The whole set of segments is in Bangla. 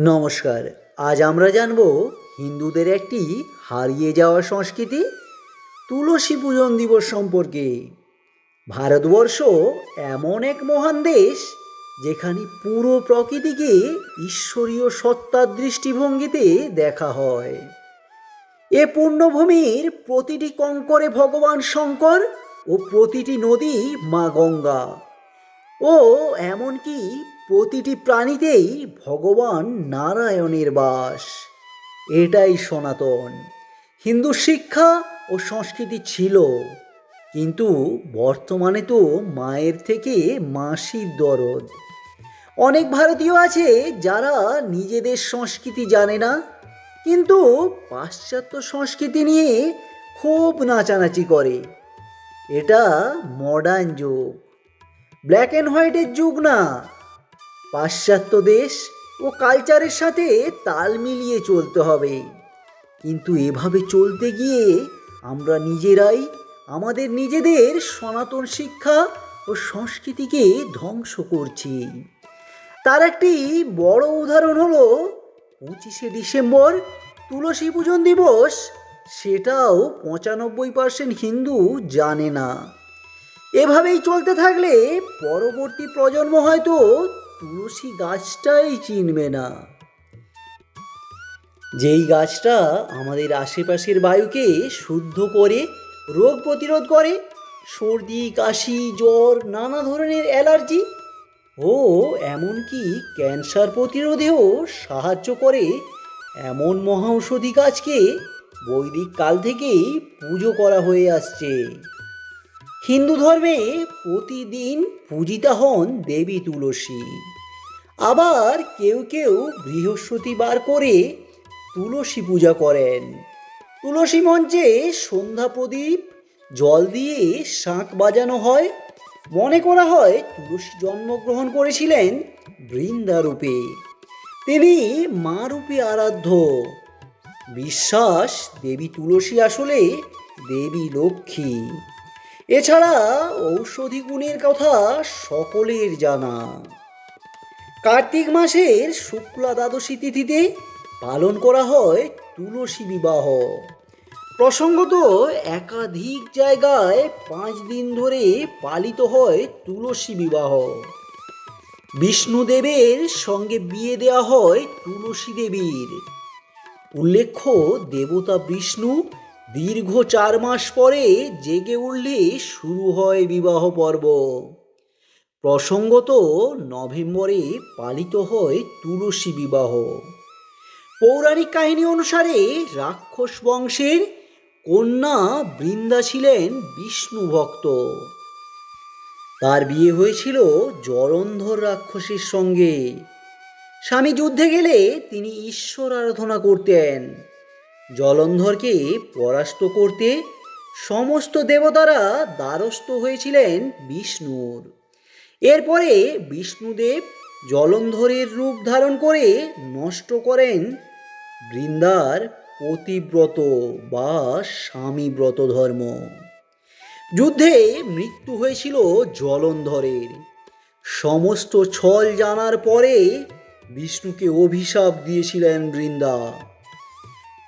নমস্কার, আজ আমরা জানব হিন্দুদের একটি হারিয়ে যাওয়া সংস্কৃতি, তুলসী পূজন দিবস সম্পর্কে। ভারতবর্ষ এমন এক মহান দেশ যেখানে পুরো প্রকৃতিকে ঈশ্বরীয় সত্তার দৃষ্টিভঙ্গিতে দেখা হয়। এ পূর্ণভূমির প্রতিটি কঙ্করে ভগবান শঙ্কর ও প্রতিটি নদী মা গঙ্গা। ও এমনকি প্রতিটি প্রাণীতেই ভগবান নারায়ণের বাস। এটাই সনাতন। হিন্দু শিক্ষা ও সংস্কৃতি ছিল, কিন্তু বর্তমানে তো মায়ের থেকে মাসির দরদ। অনেক ভারতীয় আছে যারা নিজেদের সংস্কৃতি জানে না, কিন্তু পাশ্চাত্য সংস্কৃতি নিয়ে খুব নাচানাচি করে। এটা মডার্ন যুগ। ব্ল্যাক অ্যান্ড হোয়াইটের যুগ না। পাশ্চাত্য দেশ ও কালচারের সাথে তাল মিলিয়ে চলতে হবে। কিন্তু এভাবে চলতে গিয়ে আমরা নিজেরাই, আমাদের নিজেদের সনাতন শিক্ষা ও সংস্কৃতিকে ধ্বংস করছি। তার একটি বড় উদাহরণ হলো পঁচিশে ডিসেম্বর তুলসী পূজন দিবস। সেটাও পঁচানব্বই পার্সেন্ট হিন্দু জানে না। এভাবেই চলতে থাকলে পরবর্তী প্রজন্ম হয়তো তুলসী গাছটাই চিনবে না। যেই গাছটা আমাদের আশেপাশের বায়ুকে শুদ্ধ করে, রোগ প্রতিরোধ করে, সর্দি, কাশি, জ্বর, নানা ধরনের অ্যালার্জি ও এমনকি ক্যান্সার প্রতিরোধেও সাহায্য করে, এমন মহাঔষধি গাছকে বৈদিক কাল থেকেই পুজো করা হয়ে আসছে। হিন্দু ধর্মে প্রতিদিন পূজিতা হন দেবী তুলসী। আবার কেউ কেউ বৃহস্পতিবার করে তুলসী পূজা করেন। তুলসী মঞ্চে সন্ধ্যা প্রদীপ, জল দিয়ে শাঁখ বাজানো হয়। মনে করা হয় তুলসী জন্মগ্রহণ করেছিলেন বৃন্দারূপে। তিনি মা রূপে আরাধ্য। বিশ্বাস, দেবী তুলসী আসলে দেবী লক্ষ্মী। এছাড়া ঔষধি গুণের কথা সকলের জানা। কার্তিক মাসের শুক্লা দ্বাদশী তিথিতে পালন করা হয় তুলসী বিবাহ। প্রসঙ্গত একাধিক জায়গায় পাঁচ দিন ধরে পালিত হয় তুলসী বিবাহ। বিষ্ণুদেবের সঙ্গে বিয়ে দেওয়া হয় তুলসী দেবীর। উল্লেখ্য, দেবতা বিষ্ণু দীর্ঘ চার মাস পরে জেগে উঠলে শুরু হয় বিবাহ পর্ব। প্রসঙ্গত, নভেম্বরে পালিত হয় তুলসী বিবাহ। পৌরাণিক কাহিনী অনুসারে রাক্ষস বংশের কন্যা বৃন্দা ছিলেন বিষ্ণু ভক্ত। তার বিয়ে হয়েছিল জলন্ধর রাক্ষসের সঙ্গে। স্বামী যুদ্ধে গেলে তিনি ঈশ্বর আরাধনা করতেন। জলন্ধরকে পরাস্ত করতে সমস্ত দেবতারা দ্বারস্থ হয়েছিলেন বিষ্ণুর। এরপরে বিষ্ণুদেব জলন্ধরের রূপ ধারণ করে নষ্ট করেন বৃন্দার পতিব্রত বা স্বামীব্রত ধর্ম। যুদ্ধে মৃত্যু হয়েছিল জলন্ধরের। সমস্ত ছল জানার পরে বিষ্ণুকে অভিশাপ দিয়েছিলেন বৃন্দা।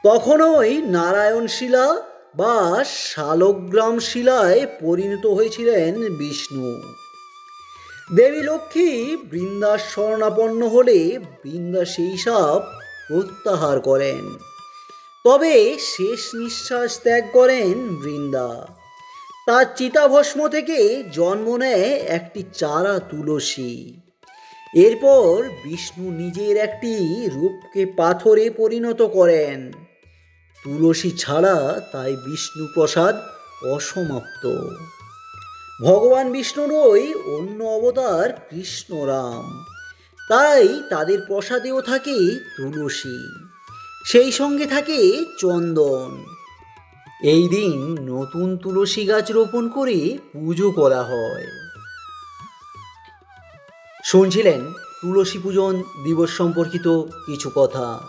তখনই নারায়ণ শিলা বা শালগ্রাম শিলায় পরিণত হয়েছিলেন বিষ্ণু। দেবী লক্ষ্মী বৃন্দার শরণাপন্ন হলে বৃন্দা সেই সাপ প্রত্যাহার করেন। তবে শেষ নিঃশ্বাস ত্যাগ করেন বৃন্দা। তার চিতাভস্ম থেকে জন্ম নেয় একটি চারা তুলসী। এরপর বিষ্ণু নিজের একটি রূপকে পাথরে পরিণত করেন। তুলসী ছাড়া তাই বিষ্ণু প্রসাদ অসমাপ্ত। ভগবান বিষ্ণুরই অন্য অবতার কৃষ্ণরাম। তাই তাদের প্রসাদেও থাকে তুলসী, সেই সঙ্গে থাকে চন্দন। এই দিন নতুন তুলসী গাছ রোপণ করে পুজো করা হয়। শুনছিলেন তুলসী পূজন দিবস সম্পর্কিত কিছু কথা।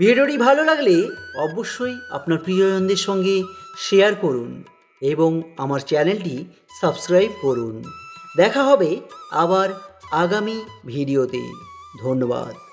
ভিডিওটি ভালো লাগলে অবশ্যই আপনার প্রিয়জনদের সঙ্গে শেয়ার করুন এবং আমার চ্যানেলটি সাবস্ক্রাইব করুন। দেখা হবে আবার আগামী ভিডিওতে। ধন্যবাদ।